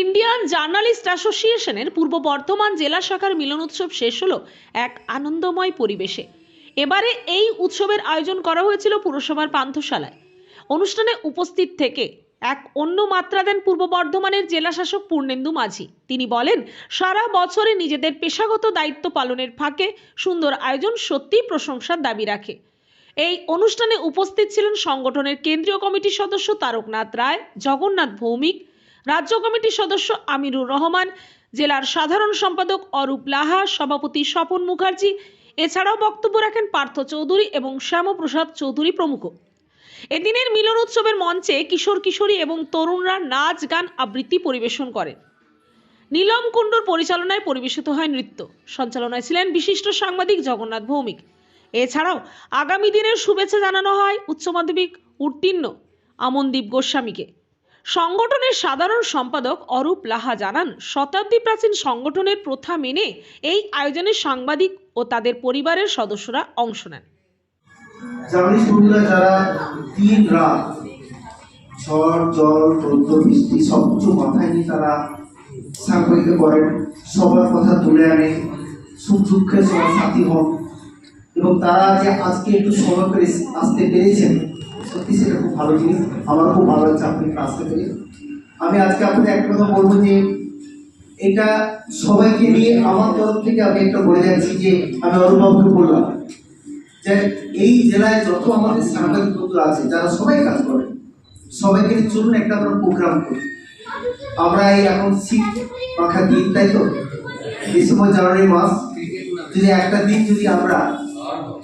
Indian journalist অ্যাসোসিয়েশনের পূর্ব বর্ধমান জেলা শাখার মিলন উৎসব শেষ হলো এক আনন্দময় পরিবেশে। এবারে এই উৎসবের আয়োজন করা হয়েছিল পুরসভার পান্থশালায়। অনুষ্ঠানে উপস্থিত থেকে এক অন্য মাত্রা দেন পূর্ব বর্ধমানের জেলা শাসক পূর্ণেন্দু মাঝি। তিনি বলেন, সারা বছরে নিজেদের পেশাগত দায়িত্ব পালনের ফাঁকে সুন্দর আয়োজন সত্যিই প্রশংসার দাবি রাখে। এই অনুষ্ঠানে উপস্থিত ছিলেন সংগঠনের কেন্দ্রীয় কমিটির সদস্য তারকনাথ রায়, জগন্নাথ ভৌমিক রাজ্য কমিটির সদস্য আমিরুর রহমান, জেলার সাধারণ সম্পাদক অরূপ লাহা, সভাপতি স্বপন মুখার্জি, এছাড়াও বক্তব্য রাখেন পার্থ চৌধুরী এবং শ্যামপ্রসাদ চৌধুরী প্রমুখ। এদিনের মিলন উৎসবের মঞ্চে কিশোর কিশোরী এবং তরুণরা নাচ, গান, আবৃত্তি পরিবেশন করেন নীলম কুণ্ডুর পরিচালনায় পরিবেশিত হয় নৃত্য। সঞ্চালনায় ছিলেন বিশিষ্ট সাংবাদিক জগন্নাথ ভৌমিক। এছাড়াও আগামী দিনের শুভেচ্ছা জানানো হয় উচ্চ মাধ্যমিক উত্তীর্ণ আমনদীপ গোস্বামীকে। সংগঠনের সাধারণ সম্পাদক অরূপ লাহা জানান, শতাব্দী প্রাচীন সংগঠনের প্রথা মেনে এই আয়োজনে সাংবাদিক ও তাদের পরিবারের সদস্যরা অংশ নেন। ঝড়, জল বৃষ্টি মাথায় নিয়ে তারা করেন, সবার কথা তুলে আনে, সুখ দুঃখে সবার সাথী হন এবং তারা যে আজকে একটু সময় আসতে পেরেছেন সত্যি সেটা খুব ভালো জিনিস। আমার খুব ভালো লাগছে আপনি আসতে পেরে আমি আজকে আপনাদের এক কথা বলব যে, এটা সবাইকে নিয়ে আমার তরফ থেকে আমি একটা বলে যাচ্ছি যে, আমি অরুণবাবুকে বললাম যে, এই জেলায় যত আমাদের সাংবাদিক বন্ধুরা আছে, যারা সবাই কাজ করে, সবাইকে চলুন একটা আমরা প্রোগ্রাম করি। আমরা এই এখন শীত পাখা দিন তাই তো? ডিসেম্বর জানুয়ারি মাস যদি একটা দিন যদি আমরা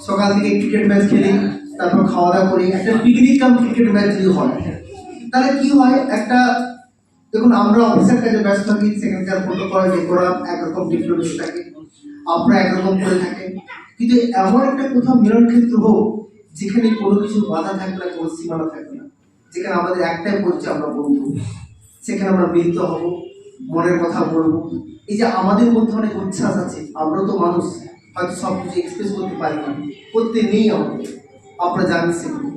সকাল থেকে ক্রিকেট ম্যাচ খেলি তারপর খাওয়া দাওয়া করি, একটা পিকনিক কাম ক্রিকেট ম্যাচ যদি হয়। তাহলে কি হয়, একটা, দেখুন, আমরা অফিসের কাজে ব্যস্ত থাকি সেখানকার প্রোটোকল ডেকোরাম একরকম ডিপ্লোমেসি থাকে আপনারা একরকম করে থাকেন কিন্তু এমন একটা কোথাও মিলন ক্ষেত্র হোক, যেখানে কোনো কিছু বাধা থাকবে না, কোনো সীমানা থাকবে না। যেখানে আমাদের একটাই পরিচয় আমরা বন্ধু। সেখানে আমরা মিলিত হব, মনের কথা বলব। এই যে আমাদের মধ্যে অনেক উচ্ছ্বাস আছে, আমরা তো মানুষ, হয়তো সব কিছু এক্সপ্রেস করতে পারি না। করতে নেই আমাদের। জানেন সেগুলো।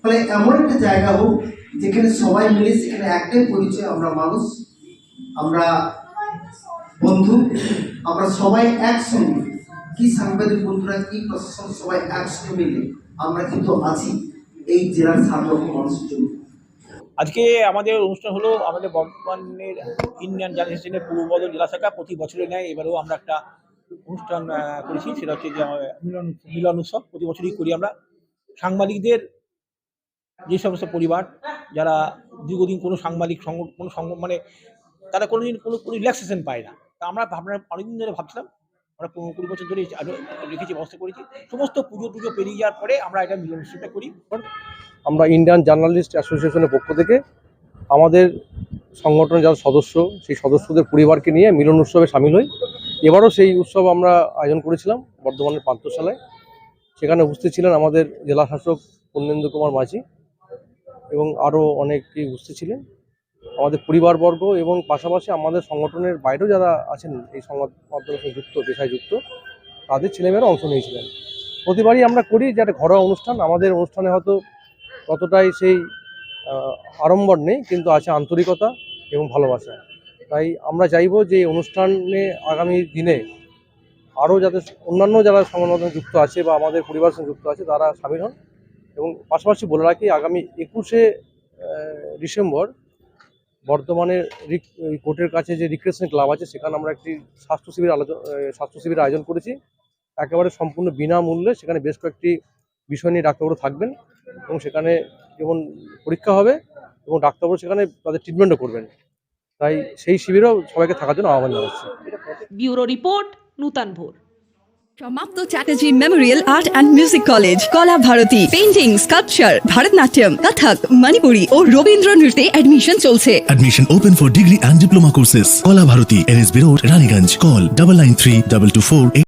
ফলে এমন একটা জায়গা হোক, যেখানে সবাই মিলে সেখানে একটাই পরিচয়, আমরা মানুষ, আমরা বন্ধু, আমরা সবাই একসঙ্গে। কি সাংবাদিক বন্ধুরা, কি প্রশাসন, সবাই একসঙ্গে মিলে আমরা কিন্তু আছি এই জেলার লক্ষ মানুষের জন্য। আজকে আমাদের অনুষ্ঠান হলো আমাদের বর্তমানের ইন্ডিয়ান জার্নালিস্টের পূর্ব বদল জেলা শাখা প্রতি বছরে নেয় এবারেও আমরা একটা অনুষ্ঠান করেছি। সেটা হচ্ছে যে মিলন মিলন উৎসব প্রতি বছরই করি আমরা। সাংবাদিকদের যে সমস্ত পরিবার, যারা দীর্ঘদিন কোনো সাংবাদিক সংগ কোনো মানে তারা কোনোদিন কোনো কোনো রিল্যাক্সেশন পায় না। তা আমরা ভাবনা, অনেকদিন ধরে ভাবছিলাম, আমরা পনেরো কুড়ি বছর ধরে রেখেছি, ব্যবস্থা করেছি। সমস্ত পুজো টুজো পেরিয়ে যাওয়ার পরে আমরা এটা মিলন উৎসবটা করি আমরা ইন্ডিয়ান জার্নালিস্ট অ্যাসোসিয়েশনের পক্ষ থেকে আমাদের সংগঠনের যারা সদস্য, সেই সদস্যদের পরিবারকে নিয়ে মিলন উৎসবে সামিল হই। এবারও সেই উৎসব আমরা আয়োজন করেছিলাম বর্ধমানের পান্থশালায়। সেখানে উপস্থিত ছিলেন আমাদের জেলা শাসক পূর্ণেন্দু কুমার মাঝি এবং আরও অনেকেই উপস্থিত ছিলেন। আমাদের পরিবারবর্গ এবং পাশাপাশি আমাদের সংগঠনের বাইরেও যারা আছেন, এই সংবাদ মাধ্যমের সঙ্গে যুক্ত, পেশায় যুক্ত, তাদের ছেলেমেয়েরা অংশ নিয়েছিলেন। প্রতিবারই আমরা করি যে একটা ঘরোয়া অনুষ্ঠান। আমাদের অনুষ্ঠানে হয়তো ততটাই সেই আড়ম্বর নেই, কিন্তু আছে আন্তরিকতা এবং ভালোবাসা। তাই আমরা চাইব যে অনুষ্ঠানে আগামী দিনে আরও যাতে অন্যান্য যারা সংগঠনে যুক্ত আছে বা আমাদের পরিবার সঙ্গে যুক্ত আছে, তারা সামিল হন। এবং পাশাপাশি বলে রাখি, আগামী একুশে ডিসেম্বর এই কোর্টের কাছে যে রিক্রেশন ক্লাব আছে, সেখানে আমরা একটি স্বাস্থ্য শিবির আলোচনা স্বাস্থ্য শিবির আয়োজন করেছি। একেবারে সম্পূর্ণ বিনামূল্যে সেখানে বেশ কয়েকটি বিষয় নিয়ে ডাক্তারবাবু থাকবেন এবং সেখানে যেমন পরীক্ষা হবে এবং ডাক্তারবাবু সেখানে তাদের ট্রিটমেন্টও করবেন। তাই সেই শিবিরেও সবাইকে থাকার জন্য আহ্বান জানাচ্ছি। ব্যুরো রিপোর্ট নূতন ভোর। সমাপ্ত Chatterjee memorial art and music college Kala Bharati. Painting sculpture Bharatanatyam Kathak Manipuri ও রবীন্দ্র নৃত্যে অ্যাডমিশন চলছে। Admission open for degree and diploma courses Kala Bharati NSB road Raniganj call double nine three double two eight.